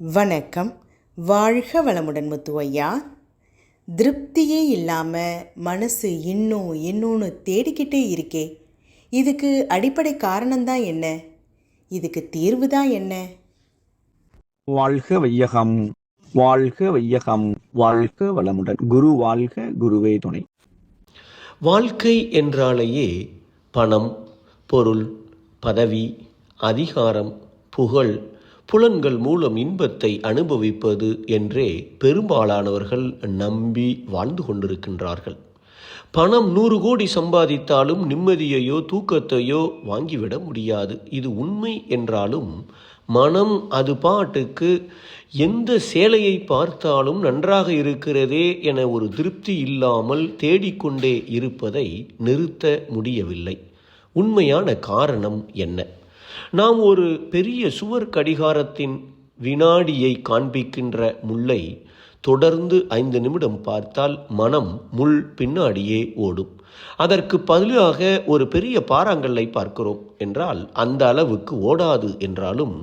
வணக்கம். வாழ்க வளமுடன் முத்து ஐயா திருப்தியே இல்லாமல் மனசு இன்னும் இன்னொன்று தேடிக்கிட்டே இருக்கே. இதுக்கு அடிப்படை காரணம்தான் என்ன? இதுக்கு தீர்வு தான் என்ன? வாழ்க வையகம். வாழ்க வையகம். வாழ்க வளமுடன். குரு வாழ்க குருவே துணை. வாழ்க்கை என்றாலேயே பணம் பொருள் பதவி அதிகாரம் புகழ் புலன்கள் மூலம் இன்பத்தை அனுபவிப்பது என்றே பெரும்பாலானவர்கள் நம்பி வாழ்ந்து கொண்டிருக்கின்றார்கள். பணம் நூறு கோடி சம்பாதித்தாலும் நிம்மதியையோ தூக்கத்தையோ வாங்கிவிட முடியாது. இது உண்மை என்றாலும் மனம் அது பாட்டுக்கு எந்த சேலையை பார்த்தாலும் நன்றாக இருக்கிறதே என ஒரு திருப்தி இல்லாமல் தேடிக்கொண்டே இருப்பதை நிறுத்த முடியவில்லை. உண்மையான காரணம் என்ன? நாம் ஒரு பெரிய சுவர் கடிகாரத்தின் வினாடியை காண்பிக்கின்ற முல்லை தொடர்ந்து ஐந்து நிமிடம் பார்த்தால் மனம் முள் பின்னாடியே ஓடும். அதற்கு பதிலாக ஒரு பெரிய பாறாங்கல்லை பார்க்கிறோம் என்றால் அந்த அளவுக்கு ஓடாது என்றாலும்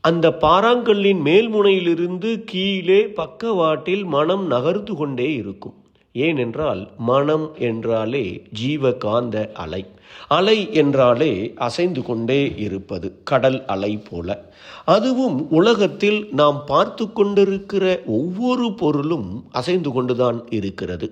அந்த பாறாங்கல்லின் மேல்முனையிலிருந்து கீழே பக்கவாட்டில் மனம் நகர்ந்து கொண்டே இருக்கும். ஏனென்றால் மனம் என்றாலே ஜீவகாந்த அலை. அலை என்றாலே அசைந்து கொண்டே இருப்பது கடல் அலை போல. அதுவும் உலகத்தில் நாம் பார்த்து கொண்டிருக்கிற ஒவ்வொரு பொருளும் அசைந்து கொண்டுதான் இருக்கிறது.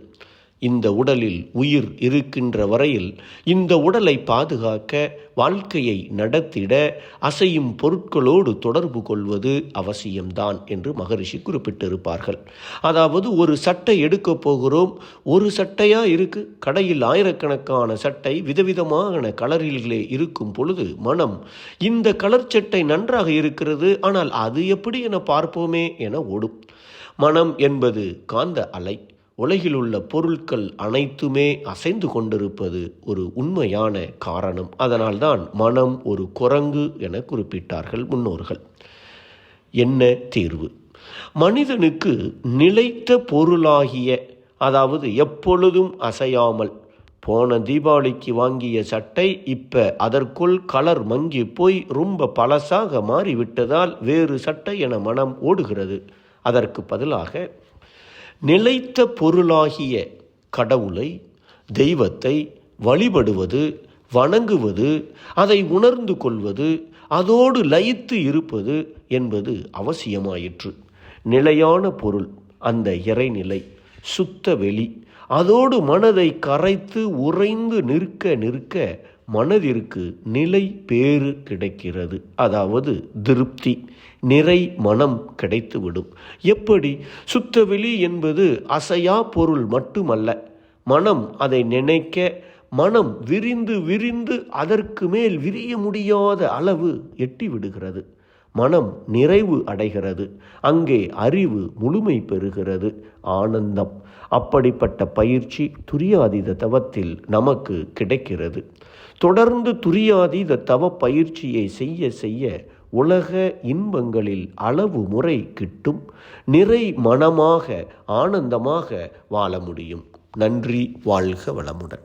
இந்த உடலில் உயிர் இருக்கின்ற வரையில் இந்த உடலை பாதுகாக்க வாழ்க்கையை நடத்திட அசையும் பொருட்களோடு தொடர்பு கொள்வது அவசியம்தான் என்று மகரிஷி குறிப்பிட்டிருப்பார்கள். அதாவது ஒரு சட்டை எடுக்க போகிறோம் ஒரு சட்டையா இருக்கு? கடையில் ஆயிரக்கணக்கான சட்டை விதவிதமான கலரிலே இருக்கும் பொழுது மனம் இந்த கலர் சட்டை நன்றாக இருக்கிறது ஆனால் அது எப்படி என பார்ப்போமே என ஓடும். மனம் என்பது காந்த அலை. உலகில் உள்ள பொருட்கள் அனைத்துமே அசைந்து கொண்டிருப்பது ஒரு உண்மையான காரணம். அதனால்தான் மனம் ஒரு குரங்கு என குறிப்பிட்டார்கள் முன்னோர்கள். என்ன தீர்வு? மனிதனுக்கு நிலைத்த பொருளாகிய அதாவது எப்பொழுதும் அசையாமல் போன தீபாவளிக்கு வாங்கிய சட்டை இப்ப அதற்குள் கலர் மங்கி போய் ரொம்ப பழசாக மாறிவிட்டதால் வேறு சட்டை என மனம் ஓடுகிறது. அதற்கு பதிலாக நிலைத்த பொருளாகிய கடவுளை தெய்வத்தை வழிபடுவது வணங்குவது அதை உணர்ந்து கொள்வது அதோடு லயித்து இருப்பது என்பது அவசியமாயிற்று. நிலையான பொருள் அந்த இறைநிலை சுத்த வெளி அதோடு மனதை கரைத்து உறைந்து நிற்க நிற்க மனதிற்கு நிலை பேறு கிடைக்கிறது. அதாவது திருப்தி நிறை மனம் கிடைத்துவிடும். எப்படி? சுத்தவெளி என்பது அசையா பொருள் மட்டுமல்ல. மனம் அதை நினைக்க மனம் விரிந்து விரிந்து அதற்கு மேல் விரிய முடியாத அளவு எட்டி விடுகிறது மனம் நிறைவு அடைகிறது. அங்கே அறிவு முழுமை பெறுகிறது. ஆனந்தம். அப்படிப்பட்ட பயிற்சி துரியாதீத தவத்தில் நமக்கு கிடைக்கிறது. தொடர்ந்து துரியாதீத தவ பயிற்சியை செய்ய செய்ய உலக இன்பங்களில் அளவு முறை கிட்டும். நிறை மனமாக ஆனந்தமாக வாழ முடியும். நன்றி வாழ்க வளமுடன்.